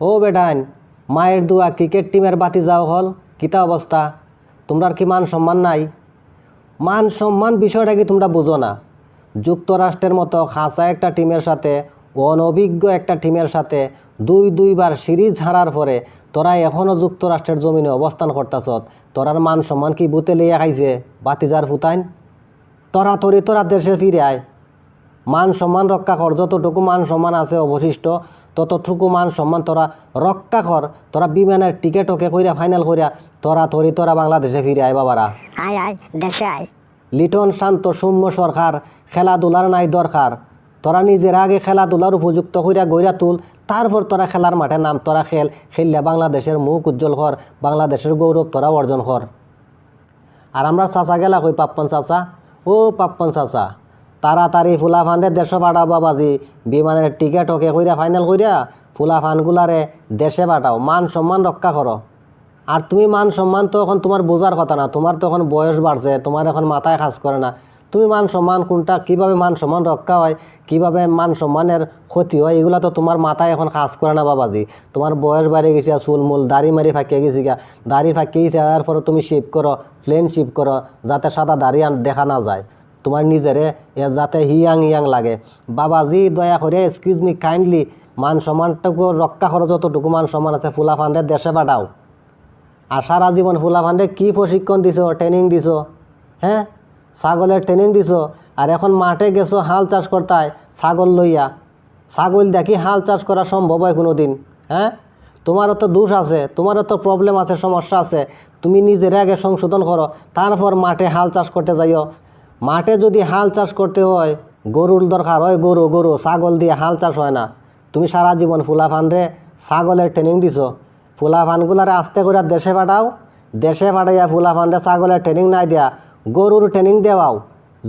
ও বেটান মায়ের দুয়া ক্রিকেট টিমের বাতি যাও হল কিতা অবস্থা? তোমরার কি মান সম্মান নাই? মান সম্মান বিষয়টা কি তোমরা বুঝো না? যুক্তরাষ্ট্রের মতো খাসা একটা টিমের সাথে, অনভিজ্ঞ একটা টিমের সাথে দুই দুইবার সিরিজ হারার পরে তোরা এখনও যুক্তরাষ্ট্রের জমিনে অবস্থান করতেছ তোরার মান সম্মান কি বুতে লিয়ে খাইছে, বাতিজার ফুতাইন? তোরা তরি তোরা দেশে ফিরে আয়। মান সম্মান রক্ষা কর, যতটুকু মান সম্মান আছে অবশিষ্ট ততটুকু মান সম্মান তোরা রক্ষা কর। তোরা বিমানের টিকিট ওকে কইরা ফাইনাল কইরা তোরা তরি তোরা বাংলাদেশে ফিরে আয় বাবারা। আয় আয় দেশে আয়। লিটন শান্ত সৌম্য সরকার খেলাধুলার নাই দরকার। তোরা নিজের আগে খেলাধুলার উপযুক্ত কইরা গইরা তুল তারপর তোরা খেলার মাঠে নাম তোরা খেল খেললে বাংলাদেশের মুখ উজ্জ্বল কর বাংলাদেশের গৌরব তোরা অর্জন কর। আর আমরা চাচা গেলা কই পাপ্পন চাচা? ও পাপ্পন চাচা। তাড়াতাড়ি ফুলা ফান্ডে দেশে পাঠাও বাবাজি বিমানের টিকিট ওকে কইরা ফাইনাল কইরা ফুলা ফানগুলারে দেশে পাঠাও। মান সম্মান রক্ষা করো। আর তুমি মান সম্মান তো এখন তোমার বোঝার কথা না। তোমার তো এখন বয়স বাড়ছে, তোমার এখন মাথায় কাজ করে না। তুমি মান সম্মান কোনটা, কীভাবে মান সম্মান রক্ষা হয়, কীভাবে মান সম্মানের ক্ষতি হয়, এগুলো তো তোমার মাথায় এখন কাজ করে না বাবাজি। তোমার বয়স বাড়ে গেছে চুলমুল দাড়ি মারি ফাঁকিয়ে গেছি গা। দাড়ি ফাঁকিয়ে গেছে তারপরে তুমি শিপ করো প্লেন শিপ করো, যাতে সাদা দাড়ি দেখা না যায়। তোমার নিজেরে যাতে হিয়াং হিয়াং লাগে। বাবাজি দয়া করে এক্সকিউজ মি কাইন্ডলি মান সম্মানটুকু রক্ষা করো, যতটুকু মান সম্মান আছে, ফুলা ফান্ডে দেশে পাঠাও আর সারা জীবন ফুলা ফান্ডে কী প্রশিক্ষণ দিছো ট্রেনিং দিছো? হ্যাঁ ছাগলের ট্রেনিং দিছো? আর এখন মাঠে গেছো, হাল চাষ করতায়, ছাগল লইয়া। ছাগল দেখি হাল চাষ করা সম্ভব হয় কোনো দিন হ্যাঁ তোমারও তো দোষ আছে, তোমারও তো প্রবলেম আছে, সমস্যা আছে। তুমি নিজের আগে সংশোধন করো, তারপর মাঠে হাল চাষ করতে যাইও। মাঠে যদি হাল চাষ করতে হয়, গরুর দরকার হয় গরু গরু, ছাগল দিয়ে হাল চাষ হয় না। তুমি সারা জীবন ফান্ডে ছাগলের ট্রেনিং দিছো। ফুলা ফানগুলারে আস্তে করে দেশে পাঠাও। দেশে পাঠাইয়া ফুলা ফান্ডে ছাগলের ট্রেনিং নাই দেয়া গরুর ট্রেনিং দেওয়াও।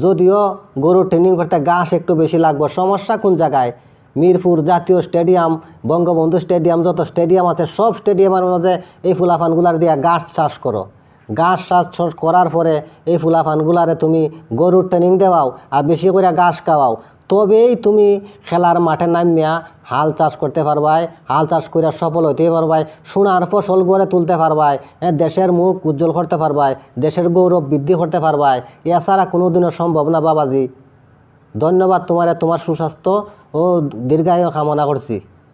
যদিও গরুর ট্রেনিং করতে ঘাস একটু বেশি লাগবে, সমস্যা কোন জায়গায়? মিরপুর জাতীয় স্টেডিয়াম, বঙ্গবন্ধু স্টেডিয়াম, যত স্টেডিয়াম আছে, সব স্টেডিয়ামের মাঝে এই ফুলাফানগুলার দিয়া গাছ চাষ করো। চাষ চাষ করার পরে এই ফুলাফানগুলারে তুমি গরুর ট্রেনিং দেওয়াও আর বেশি করে ঘাস খাওয়াও। তবেই তুমি খেলার মাঠে নামিয়া হাল চাষ করতে পারবাই, হাল চাষ করে সফল হইতে পারবাই, সোনার ফসল গড়ে তুলতে পারবাই দেশের মুখ উজ্জ্বল করতে পারবাই, দেশের গৌরব বৃদ্ধি করতে পারবাই, এছাড়া কোনোদিনও সম্ভব না বাবাজি। ধন্যবাদ তোমারে, তোমার সুস্বাস্থ্য ও দীর্ঘায়ু কামনা করছি।